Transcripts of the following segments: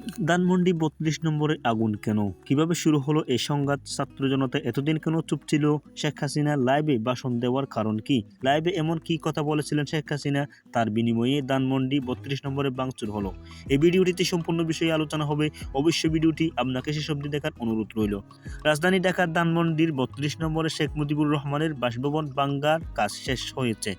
ধানমন্ডি বত্রিশ নম্বরে আগুন কেন? কীভাবে শুরু হলো এই সংঘাত? ছাত্র জনতা এতদিন কেন চুপ ছিল? শেখ হাসিনা লাইভে ভাষণ দেওয়ার কারণ কি? লাইভে এমন কি কথা বলেছিলেন শেখ হাসিনা? তার বিনিময়ে ধানমন্ডি বত্রিশ নম্বরে ভাঙচুর হলো। এই ভিডিওটিতে সম্পূর্ণ বিষয়ে আলোচনা হবে। অবশ্যই ভিডিওটি আপনাকে শেষ অবধি দেখার অনুরোধ রইল। রাজধানী ঢাকার ধানমন্ডির বত্রিশ নম্বরে শেখ মুজিবুর রহমানের বাসভবন বাঙ্গার কাজ শেষ হয়েছে।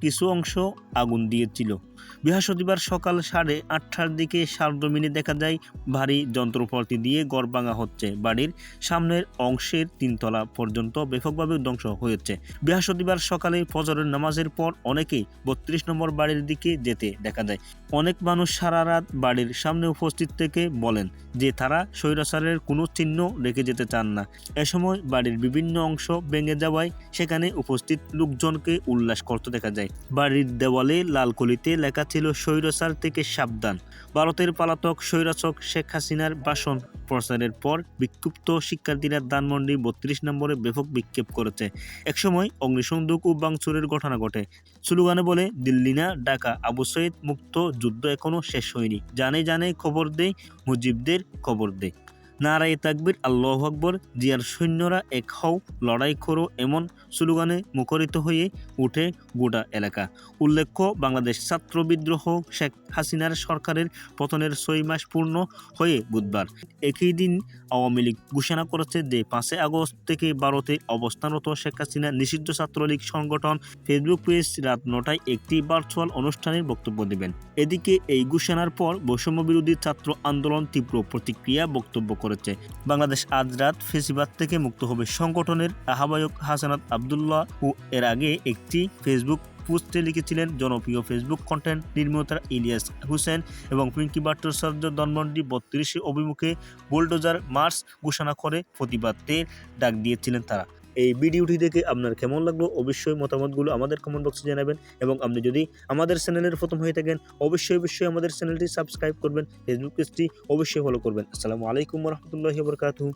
কিছু অংশ আগুন দিয়েছিল। বৃহস্পতিবার সকাল সাড়ে আটটার দিকে সারজমিনে দেখা যায়, ভারী যন্ত্রপাতি দিয়ে গড় ভাঙা হচ্ছে। বাড়ির সামনের অংশের তিনতলা পর্যন্ত ব্যাপকভাবে ধ্বংস হয়েছে। বৃহস্পতিবার সকালে ফজরের নামাজের পর অনেকেই বত্রিশ নম্বর বাড়ির দিকে যেতে দেখা যায়। অনেক মানুষ সারা রাত বাড়ির সামনে উপস্থিত থেকে বলেন যে তারা স্বৈরাচারের কোনো চিহ্ন রেখে যেতে চান না। এ সময় বাড়ির বিভিন্ন অংশ ভেঙে যাওয়ায় সেখানে উপস্থিত লোকজনকে উল্লাস করতে দেখা যায়। বাড়ির দেওয়ালে লাল কলিতে লেখা ছিল, স্বৈরাচার থেকে সাবধান। ভারতের পালাতক স্বৈরাচক শেখ হাসিনার ভাষণ প্রচারের পর বিক্ষুব্ধ শিক্ষার্থীরা ধানমন্ডি বত্রিশ নম্বরে ব্যাপক বিক্ষেপ করেছে। একসময় অগ্নিসংযোগ ও বাংচুরের ঘটনা ঘটে। স্লোগানে বলে, দিল্লি না ঢাকা, আবু সৈয়দ মুক্ত যুদ্ধ এখনও শেষ হয়নি। জানে জানে খবর দেয়, মুজিবদের খবর দেয়। নারায় তাকবির, আল্লাহ আকবর, জিয়ার সৈন্যরা এক হও, লড়াই করো এমন স্লোগানে মুখরিত হয়ে উঠে গোটা এলাকা। উল্লেখ্য, বাংলাদেশ ছাত্র বিদ্রোহ শেখ হাসিনার সরকারের পতনের ছয় মাস পূর্ণ হয়ে বুধবার। একই দিন আওয়ামী লীগ ঘোষণা করেছে যে পাঁচই আগস্ট থেকে ভারতে অবস্থানরত শেখ হাসিনা নিষিদ্ধ ছাত্রলীগ সংগঠন ফেসবুক পেজ রাত নটায় একটি ভার্চুয়াল অনুষ্ঠানের বক্তব্য দেবেন। এদিকে এই ঘোষণার পর বৈষম্য বিরোধী ছাত্র আন্দোলন তীব্র প্রতিক্রিয়া বক্তব্য করেছে। বাংলাদেশ আজ রাত ফেসিবাদ থেকে মুক্ত হবে সংগঠনের আহ্বায়ক হাসানাত আবদুল্লাহ ও এর আগে একটি ফেসবুক পোস্টে লিখেছিলেন জনপ্রিয় ফেসবুক কন্টেন্ট নির্মাতা ইলিয়াস হুসেন এবং পিঙ্কি ভট্টাচার্য দনমন্ডি বত্রিশে অভিমুখে বুলডোজার মার্চ ঘোষণা করে প্রতিবাদের ডাক দিয়েছিলেন তারা। এই ভিডিওটি দেখে আপনার কেমন লাগল অবশ্যই মতামতগুলো আমাদের কমেন্ট বক্সে জানাবেন এবং আপনি যদি আমাদের চ্যানেলের প্রথম হয়ে থাকেন, অবশ্যই অবশ্যই আমাদের চ্যানেলটি সাবস্ক্রাইব করবেন ফেসবুক পেজটি অবশ্যই ফলো করবেন। আসসালামু আলাইকুম রহমতুল্লাহি বরকাতু